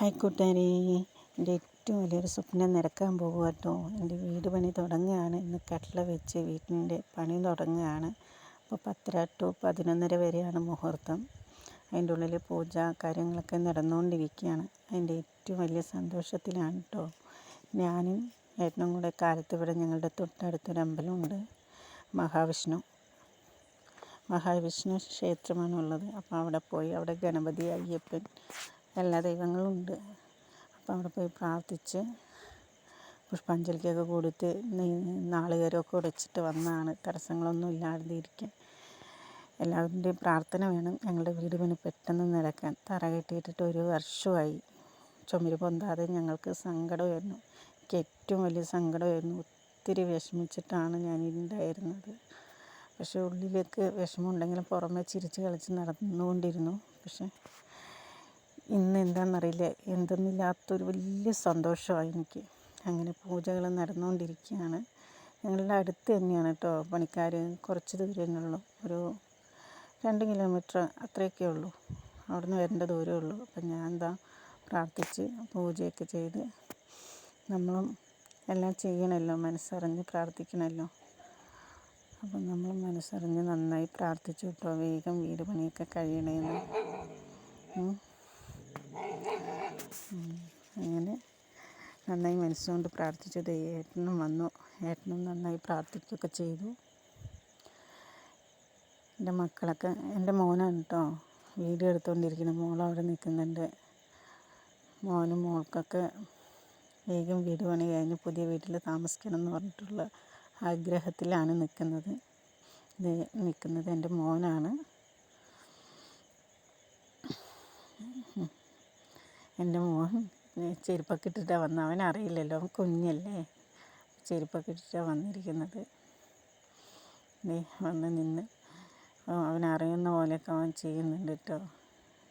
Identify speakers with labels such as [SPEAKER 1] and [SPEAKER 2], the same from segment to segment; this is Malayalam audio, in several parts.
[SPEAKER 1] ഹായ് കൂട്ടുകാരെ. എന്റെ ഏറ്റവും വലിയൊരു സ്വപ്നം നിരക്കാൻ പോകുക കേട്ടോ എന്റെ വീട് പണി തുടങ്ങുകയാണ്. ഇന്ന് കട്ടില വെച്ച് വീട്ടിന്റെ പണി തുടങ്ങുകയാണ്. അപ്പോൾ പത്തര ടു പതിനൊന്നര വരെയാണ് മുഹൂർത്തം. അതിന്റെ ഉള്ളിൽ പൂജ കാര്യങ്ങളൊക്കെ നടന്നുകൊണ്ടിരിക്കുകയാണ്. അതിന്റെ ഏറ്റവും വലിയ സന്തോഷത്തിലാണ് കേട്ടോ ഞാനും ഏറ്റവും കൂടെ കാലത്ത് ഇവിടെ ഞങ്ങളുടെ തൊട്ടടുത്തൊരു അമ്പലമുണ്ട്. മഹാവിഷ്ണു. മഹാവിഷ്ണു ക്ഷേത്രമാണുള്ളത്. അപ്പോൾ അവിടെ പോയി അവിടെ ഗണപതി അയ്യപ്പൻ എല്ലാ ദൈവങ്ങളും ഉണ്ട് അപ്പം അവിടെ പോയി പ്രാർത്ഥിച്ച് പുഷ്പാഞ്ജലിക്കൊക്കെ കൊടുത്ത് നാളികേരമൊക്കെ ഉടച്ചിട്ട് വന്നതാണ് തടസ്സങ്ങളൊന്നും ഇല്ലാതെ ഇരിക്കാൻ എല്ലാവരുടെയും പ്രാർത്ഥന വേണം. ഞങ്ങളുടെ വീട് പണി പെട്ടെന്ന് നടക്കാൻ തറ കെട്ടിയിട്ടിട്ട് ഒരു വർഷമായി. ചുമര് പൊന്താതെ ഞങ്ങൾക്ക് സങ്കടമായിരുന്നു. എനിക്ക് ഏറ്റവും വലിയ സങ്കടമായിരുന്നു. ഒത്തിരി വിഷമിച്ചിട്ടാണ് ഞാൻ ഉണ്ടായിരുന്നത് പക്ഷേ ഉള്ളിലേക്ക് വിഷമമുണ്ടെങ്കിലും പുറമെ ചിരിച്ച് കളിച്ച് നടന്നുകൊണ്ടിരുന്നു. പക്ഷേ ഇന്ന് എന്താണെന്നറിയില്ല എന്തെന്നില്ലാത്തൊരു വലിയ സന്തോഷമായി എനിക്ക്. അങ്ങനെ പൂജകൾ നടന്നുകൊണ്ടിരിക്കുകയാണ് ഞങ്ങളുടെ അടുത്ത് തന്നെയാണ് കേട്ടോ പണിക്കാർ കുറച്ച് ദൂരമേ ഒരു രണ്ട് കിലോമീറ്റർ അത്രയൊക്കെ ഉള്ളൂ. അവിടുന്ന് വരേണ്ട ദൂരമേ ഉള്ളൂ. അപ്പം ഞാൻ എന്താ പ്രാർത്ഥിച്ച് പൂജയൊക്കെ ചെയ്ത് നമ്മളും എല്ലാം ചെയ്യണമല്ലോ. മനസ്സറിഞ്ഞ് പ്രാർത്ഥിക്കണമല്ലോ. അപ്പം നമ്മൾ മനസ്സറിഞ്ഞ് നന്നായി പ്രാർത്ഥിച്ചു കേട്ടോ വേഗം വീട് പണിയൊക്കെ കഴിയണേന്ന്. അങ്ങനെ നന്നായി മനസ്സുകൊണ്ട് പ്രാർത്ഥിച്ചത് ഏട്ടനും വന്നു. ഏട്ടനും നന്നായി പ്രാർത്ഥിക്കുകയൊക്കെ ചെയ്തു. എന്റെ മക്കളൊക്കെ എന്റെ മോനാണ് കേട്ടോ വീഡിയോ എടുത്തുകൊണ്ടിരിക്കുന്നത് മോൾ അവിടെ നിൽക്കുന്നുണ്ട്. മോനും മോൾക്കൊക്കെ വേഗം വീട് പണി കഴിഞ്ഞ് പുതിയ വീട്ടിൽ താമസിക്കണം എന്ന് പറഞ്ഞിട്ടുള്ള ആഗ്രഹത്തിലാണ് നിൽക്കുന്നത്. നിൽക്കുന്നത് എന്റെ മോനാണ്. എന്റെ മോൻ ചെരുപ്പൊക്കെ ഇട്ടിട്ടാണ് വന്നത് അവൻ അറിയില്ലല്ലോ അവൻ കുഞ്ഞല്ലേ. ചെരുപ്പൊക്കെ ഇട്ടിട്ടാണ് വന്നിരിക്കുന്നത്. വന്ന് നിന്ന്. അവൻ അറിയുന്ന പോലെയൊക്കെ അവൻ ചെയ്യുന്നുണ്ട് കേട്ടോ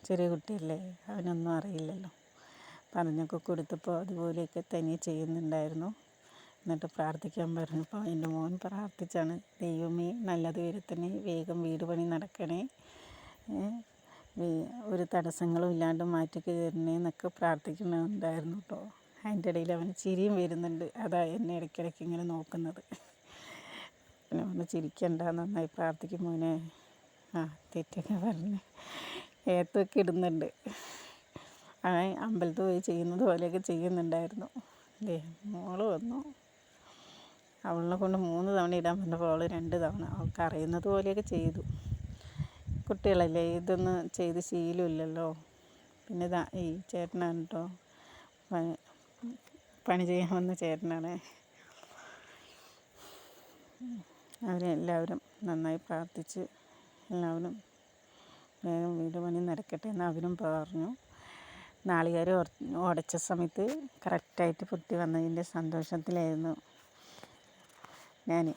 [SPEAKER 1] ചെറിയ കുട്ടിയല്ലേ. അവനൊന്നും അറിയില്ലല്ലോ. പറഞ്ഞൊക്കെ കൊടുത്തപ്പോൾ അതുപോലെയൊക്കെ തനിയെ ചെയ്യുന്നുണ്ടായിരുന്നു. എന്നിട്ട് പ്രാർത്ഥിക്കാൻ പറഞ്ഞപ്പോൾ എന്റെ മോൻ പ്രാർത്ഥിച്ചാണ് ദൈവമേ നല്ലത് വരുത്തണേ വേഗം വീട് പണി നടക്കണേ. ഒരു തടസ്സങ്ങളും ഇല്ലാണ്ട് മാറ്റിക്ക് തരണേ എന്നൊക്കെ പ്രാർത്ഥിക്കുന്നുണ്ടായിരുന്നു കേട്ടോ അതിന്റെ ഇടയിൽ അവന് ചിരിയും വരുന്നുണ്ട്. അതാ എന്നെ ഇടയ്ക്കിടയ്ക്ക് ഇങ്ങനെ നോക്കുന്നത്. പിന്നെ ഒന്ന് ചിരിക്കണ്ട നന്നായി പ്രാർത്ഥിക്കും മോനെ. ആ തെറ്റൊക്കെ പറഞ്ഞ് ഏത്തൊക്കെ ഇടുന്നുണ്ട്. ആ അമ്പലത്തിൽ പോയി ചെയ്യുന്നത് പോലെയൊക്കെ ചെയ്യുന്നുണ്ടായിരുന്നു. അല്ലേ മോൾ വന്നു. അവളെ കൊണ്ട് മൂന്ന് തവണ ഇടാൻ പറഞ്ഞപ്പോൾ അവൾ രണ്ട് തവണ അവൾക്ക് അറിയുന്നത് പോലെയൊക്കെ ചെയ്തു. കുട്ടികളല്ലേ ഇതൊന്നും ചെയ്ത് ശീലമില്ലല്ലോ. പിന്നെ ഇതാ ഈ ചേട്ടനാണ് കേട്ടോ പണി ചെയ്യാൻ വന്ന ചേട്ടനാണ്. അവരെല്ലാവരും നന്നായി പ്രാർത്ഥിച്ച് എല്ലാവരും വേഗം വീട് പണി നടക്കട്ടെ എന്ന് അവരും പറഞ്ഞു. നാളികേരം ഉടച്ച സമയത്ത് കറക്റ്റായിട്ട് പൊട്ടി വന്നതിന്റെ സന്തോഷത്തിലായിരുന്നു ഞാൻ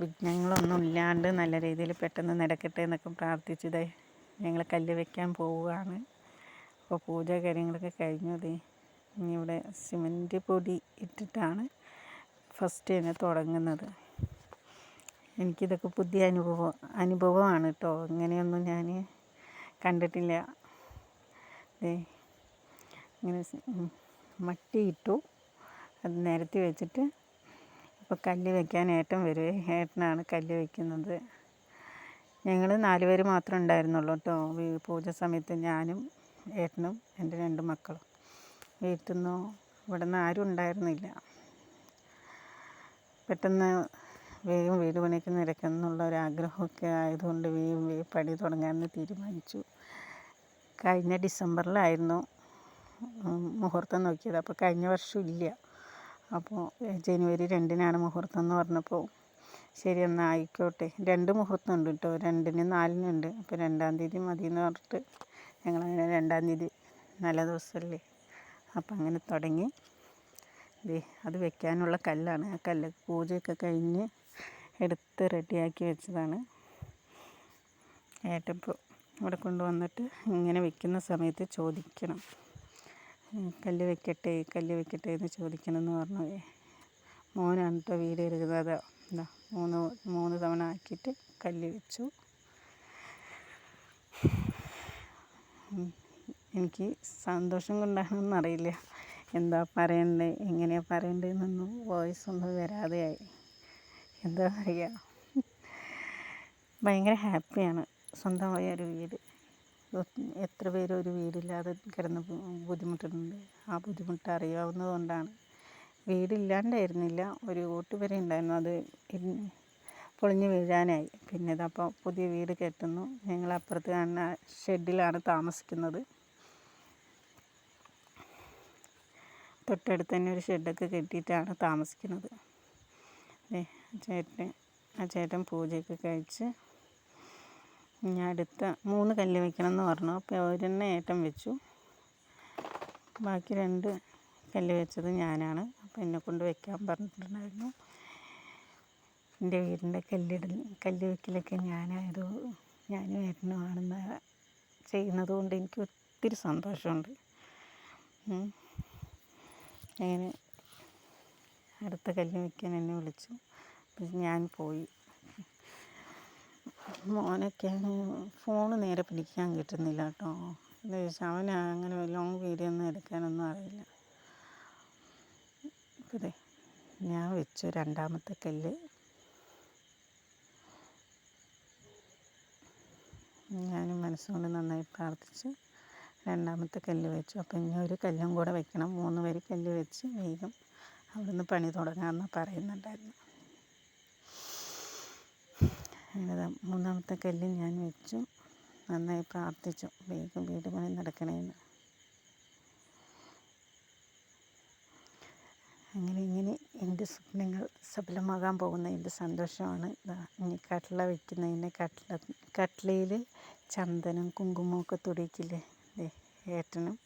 [SPEAKER 1] വിഘ്നങ്ങളൊന്നും ഇല്ലാണ്ട് നല്ല രീതിയിൽ പെട്ടെന്ന് നടക്കട്ടെ എന്നൊക്കെ പ്രാർത്ഥിച്ചത് ഞങ്ങൾ കല്ല് വെക്കാൻ പോവുകയാണ്. അപ്പോൾ പൂജ കാര്യങ്ങളൊക്കെ കഴിഞ്ഞു. അതെ ഇനി ഇവിടെ സിമന്റ് പൊടി ഇട്ടിട്ടാണ് ഫസ്റ്റ് തന്നെ തുടങ്ങുന്നത്. എനിക്കിതൊക്കെ പുതിയ അനുഭവം അനുഭവമാണ് കേട്ടോ. ഇങ്ങനെയൊന്നും ഞാൻ കണ്ടിട്ടില്ല. ഇങ്ങനെ മട്ടി ഇട്ടു അത് നിരത്തി വെച്ചിട്ട് അപ്പോൾ കല്ല് വെക്കാൻ ഏട്ടൻ വരുവേ ഏട്ടനാണ് കല്ല് വയ്ക്കുന്നത് ഞങ്ങൾ പേര് മാത്രമേ ഉണ്ടായിരുന്നുള്ളൂ കേട്ടോ. പൂജ സമയത്ത് ഞാനും ഏട്ടനും എന്റെ രണ്ട് മക്കളും. വീട്ടിൽ നിന്നോ ഇവിടെ നിന്ന് ആരും ഉണ്ടായിരുന്നില്ല. പെട്ടെന്ന് വേഗം വീട് പണിക്ക് ഒരു ഒരാഗ്രഹമൊക്കെ ആയതുകൊണ്ട് വേഗം വേഗം പണി തുടങ്ങാമെന്ന് തീരുമാനിച്ചു. കഴിഞ്ഞ ഡിസംബറിലായിരുന്നു മുഹൂർത്തം നോക്കിയത്. അപ്പോൾ കഴിഞ്ഞ വർഷം ഇല്ല. അപ്പോൾ ജനുവരി രണ്ടിനാണ് മുഹൂർത്തം എന്ന് പറഞ്ഞപ്പോൾ ശരി എന്നാൽ ആയിക്കോട്ടെ. രണ്ട് മുഹൂർത്തം ഉണ്ട് കേട്ടോ രണ്ടിനും നാലിനും ഉണ്ട് അപ്പോൾ രണ്ടാം തീയതി മതി എന്ന് പറഞ്ഞിട്ട് ഞങ്ങളങ്ങനെ രണ്ടാം തീയതി നല്ല ദിവസമല്ലേ അപ്പം അങ്ങനെ തുടങ്ങി. അത് വെക്കാനുള്ള കല്ലാണ്. ആ കല്ല് പൂജയൊക്കെ കഴിഞ്ഞ് എടുത്ത് റെഡിയാക്കി വെച്ചതാണ്. ഏട്ടപ്പോൾ ഇവിടെ കൊണ്ടുവന്നിട്ട് ഇങ്ങനെ വെക്കുന്ന സമയത്ത് ചോദിക്കണം. കല്ല് വെക്കട്ടെ കല്ല് വെക്കട്ടെ എന്ന് ചോദിക്കണമെന്ന് പറഞ്ഞു. മോനാണ് കേട്ടോ വീഡിയോ എടുക്കുന്നത്. എന്താ മൂന്ന് മൂന്ന് തവണ ആക്കിയിട്ട് കല്ല് വെച്ചു. എനിക്ക് സന്തോഷം കൊണ്ടാണെന്നറിയില്ല എന്താ പറയണ്ടേ എങ്ങനെയാണ് പറയണ്ടതെന്നൊന്നും വോയിസ് ഒന്നും വരാതെയായി. എന്താ പറയുക ഭയങ്കര ഹാപ്പിയാണ് സ്വന്തമായ ഒരു വീട്. എത്ര പേര് ഒരു വീടില്ലാതെ കിടന്ന് ബുദ്ധിമുട്ടുന്നുണ്ട്. ആ ബുദ്ധിമുട്ട് അറിയാവുന്നത് കൊണ്ടാണ് വീടില്ലാണ്ടായിരുന്നില്ല. ഒരു വരെ ഉണ്ടായിരുന്നു. അത് പൊളിഞ്ഞ് വീഴാനായി. പിന്നെ ഇതപ്പോൾ പുതിയ വീട് കെട്ടുന്നു. ഞങ്ങൾ അപ്പുറത്ത് കാണുന്ന ഷെഡിലാണ് താമസിക്കുന്നത്. തൊട്ടടുത്ത് തന്നെ ഒരു ഷെഡൊക്കെ കെട്ടിയിട്ടാണ് താമസിക്കുന്നത്. ചേട്ടൻ ആ ചേട്ടൻ പൂജയൊക്കെ കഴിച്ച് ഞാൻ അടുത്ത മൂന്ന് കല്ല് വെക്കണം എന്ന് പറഞ്ഞു. അപ്പോൾ ഒരെണ്ണം ഏറ്റം വെച്ചു. ബാക്കി രണ്ട് കല്ല് വെച്ചത് ഞാനാണ്. അപ്പോൾ എന്നെ കൊണ്ട് വെക്കാൻ പറഞ്ഞിട്ടുണ്ടായിരുന്നു. എന്റെ വീടിന്റെ കല്ലിടൽ കല്ല് വെക്കലൊക്കെ ഞാനായത് ഞാനും ഏട്ടനുമാണെന്ന് ചെയ്യുന്നത് കൊണ്ട് എനിക്ക് ഒത്തിരി സന്തോഷമുണ്ട്. അങ്ങനെ അടുത്ത കല്ല് വെക്കാൻ എന്നെ വിളിച്ചു. ഞാൻ പോയി. മോനൊക്കെയാണ് ഫോൺ നേരെ പിടിക്കാൻ കിട്ടുന്നില്ല കേട്ടോ. എന്താ വെച്ചാൽ അവന് അങ്ങനെ ലോങ് വീഡിയോ ഒന്നും എടുക്കാനൊന്നും അറിയില്ല. ഇതേ ഞാൻ വെച്ചു രണ്ടാമത്തെ കല്ല്. ഞാനും മനസ്സുകൊണ്ട് നന്നായി പ്രാർത്ഥിച്ച് രണ്ടാമത്തെ കല്ല് വെച്ചു. അപ്പം ഇനി ഒരു കല്ലും കൂടെ വെക്കണം. മൂന്ന് വരി കല്ല് വെച്ച് വേഗം അവിടുന്ന് പണി തുടങ്ങാമെന്ന് പറയുന്നുണ്ടായിരുന്നു. അങ്ങനെ മൂന്നാമത്തെ കല്ല് ഞാൻ വെച്ചു. നന്നായി പ്രാർത്ഥിച്ചു. വേഗം വീട് പണി നടക്കണേന്ന്. അങ്ങനെ ഇങ്ങനെ എന്റെ സ്വപ്നങ്ങൾ സഫലമാകാൻ പോകുന്ന എന്റെ സന്തോഷമാണ്. ഇനി കട്ട്ള വയ്ക്കുന്നതിന് കട്ട്ള കട്ട്ളയിൽ ചന്ദനം കുങ്കുമമൊക്കെ തുടിക്കില്ലേ ഏട്ടനും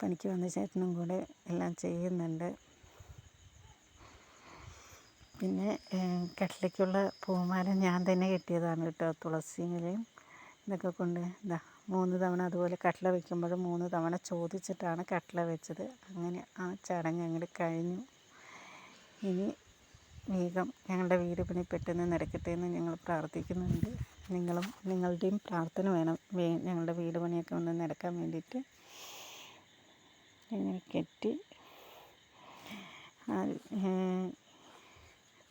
[SPEAKER 1] പണിക്ക് വന്ന ചേട്ടനും കൂടെ എല്ലാം ചെയ്യുന്നുണ്ട്. പിന്നെ കട്ടിലേക്കുള്ള പൂമാല ഞാൻ തന്നെ കെട്ടിയതാണ് കേട്ടോ തുളസിയിലയും ഇതൊക്കെ കൊണ്ട്. ഇതാ മൂന്ന് തവണ അതുപോലെ കട്ടില വയ്ക്കുമ്പോൾ മൂന്ന് തവണ ചോദിച്ചിട്ടാണ് കട്ടില വെച്ചത്. അങ്ങനെ ആ ചടങ്ങ് അങ്ങോട്ട് കഴിഞ്ഞു. ഇനി വേഗം ഞങ്ങളുടെ വീട് പണി പെട്ടെന്ന് നടക്കട്ടെ എന്ന് ഞങ്ങൾ പ്രാർത്ഥിക്കുന്നുണ്ട്. നിങ്ങളും നിങ്ങളുടെയും പ്രാർത്ഥന വേണം. ഞങ്ങളുടെ വീട് പണിയൊക്കെ ഒന്ന് നടക്കാൻ വേണ്ടിയിട്ട്. ഇങ്ങനെ കെട്ടി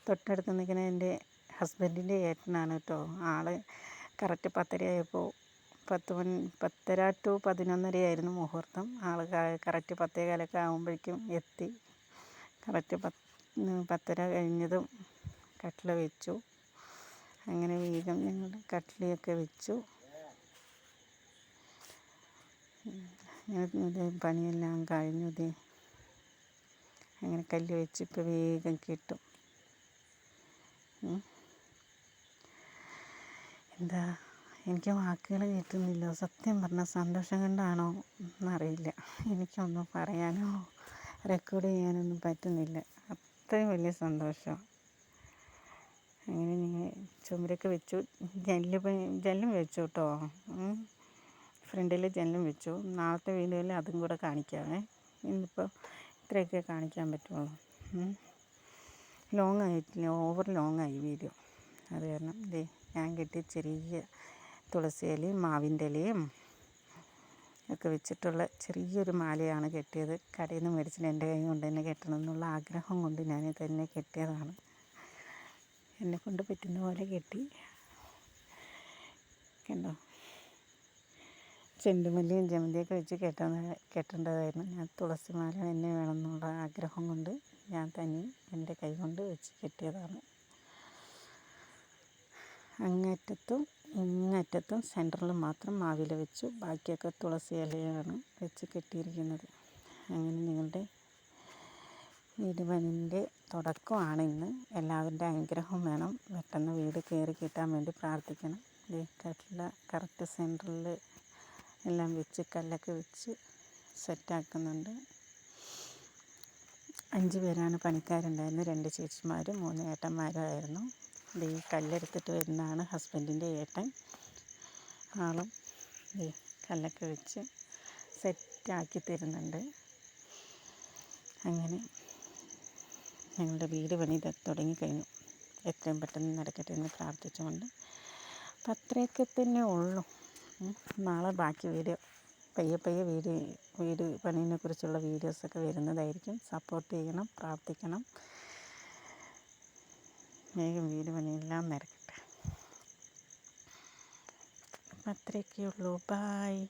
[SPEAKER 1] തൊട്ടടുത്ത് നിൽക്കുന്ന എന്റെ ഹസ്ബൻഡിന്റെ ഏട്ടനാണ് കേട്ടോ. ആൾ കറക്റ്റ് പത്തരയായപ്പോൾ പത്ത് മണി പത്തര ടു പതിനൊന്നരയായിരുന്നു മുഹൂർത്തം. ആൾ കറക്റ്റ് പത്തേ കാലൊക്കെ ആകുമ്പോഴേക്കും എത്തി. കറക്റ്റ് പത്ത് പത്തര കഴിഞ്ഞതും കട്ടില വെച്ചു. അങ്ങനെ വേഗം ഞങ്ങൾ കട്ടിലയൊക്കെ വെച്ചു. പണിയെല്ലാം കഴിഞ്ഞു. അങ്ങനെ കല്ല് വെച്ച് ഇപ്പോൾ വേഗം കിട്ടും. എന്താ എനിക്ക് വാക്കുകൾ കിട്ടുന്നില്ല സത്യം പറഞ്ഞാൽ സന്തോഷം കൊണ്ടാണോ എന്നറിയില്ല. എനിക്കൊന്നും പറയാനോ റെക്കോർഡ് ചെയ്യാനൊന്നും പറ്റുന്നില്ല. അത്രയും വലിയ സന്തോഷം. അങ്ങനെ നിങ്ങൾ ചുമരൊക്കെ വെച്ചു. ജനൽ ജനലും വെച്ചു കേട്ടോ ഫ്രണ്ടിൽ ജനലും വെച്ചു. നാളത്തെ വീഡിയോയിൽ അതും കൂടെ കാണിക്കാമേ ഇന്നിപ്പോൾ ഇത്രയൊക്കെ കാണിക്കാൻ പറ്റുള്ളൂ. ലോങ് ആയിട്ടില്ല ഓവർ ലോങ് ആയി വീഡിയോ. അത് കാരണം ദേ ഞാൻ കെട്ടിയ ചെറിയ തുളസി ഇലയും മാവിന്റെ ഇലയും ഒക്കെ വെച്ചിട്ടുള്ള ചെറിയൊരു മാലയാണ് കെട്ടിയത്. കടയിൽ നിന്ന് മേടിച്ചിട്ട് എന്റെ കൈ കൊണ്ട് തന്നെ കെട്ടണം എന്നുള്ള ആഗ്രഹം കൊണ്ട് ഞാൻ തന്നെ കെട്ടിയതാണ്. എന്നെ കൊണ്ട് പറ്റുന്ന പോലെ കെട്ടി. കണ്ടോ? ചെണ്ടുമല്ലിയും ജമന്തിയൊക്കെ വെച്ച് കെട്ടുന്ന കെട്ടേണ്ടതായിരുന്നു. ഞാൻ തുളസിമാല തന്നെ വേണമെന്നുള്ള ആഗ്രഹം കൊണ്ട് ഞാൻ തന്നെ എന്റെ കൈ കൊണ്ട് വെച്ച് കെട്ടിയതാണ്. അങ്ങറ്റത്തും ഇങ്ങറ്റത്തും സെന്ററിൽ മാത്രം മാവില വെച്ചു. ബാക്കിയൊക്കെ തുളസി ഇലയാണ് വെച്ച് കെട്ടിയിരിക്കുന്നത്. അങ്ങനെ നിങ്ങളുടെ പണിന്റെ തുടക്കമാണ് ഇന്ന്. എല്ലാവരുടെ അനുഗ്രഹം വേണം. പെട്ടെന്ന് വീട് കയറി കിട്ടാൻ വേണ്ടി പ്രാർത്ഥിക്കണം. കട്ടില കറക്റ്റ് സെന്ററിൽ എല്ലാം വെച്ച് കല്ലൊക്കെ വെച്ച് സെറ്റാക്കുന്നുണ്ട്. അഞ്ച് പേരാണ് പണിക്കാരുണ്ടായിരുന്നത്. രണ്ട് ചേച്ചിമാരും മൂന്ന് ഏട്ടന്മാരുമായിരുന്നു ഈ കല്ലെടുത്തിട്ട് വരുന്നതാണ് ഹസ്ബൻഡിന്റെ ഏട്ടൻ. ആളും ഈ കല്ലൊക്കെ വെച്ച് സെറ്റാക്കി തരുന്നുണ്ട്. അങ്ങനെ ഞങ്ങളുടെ വീട് പണി തുടങ്ങിക്കഴിഞ്ഞു എത്രയും പെട്ടെന്ന് നടക്കട്ടെ എന്ന് പ്രാർത്ഥിച്ചുകൊണ്ട്. അപ്പം അത്രയൊക്കെ തന്നെ ഉള്ളൂ. നാളെ ബാക്കി വീഡിയോ. പയ്യെ പയ്യെ വീട് വീട് പണീനെ കുറിച്ചുള്ള വീഡിയോസൊക്കെ വരുന്നതായിരിക്കും. സപ്പോർട്ട് ചെയ്യണം പ്രാർത്ഥിക്കണം. വേഗം വീട് പണിയെല്ലാം നടക്കട്ടെ അപ്പം അത്രയൊക്കെ ഉള്ളൂ ബായ്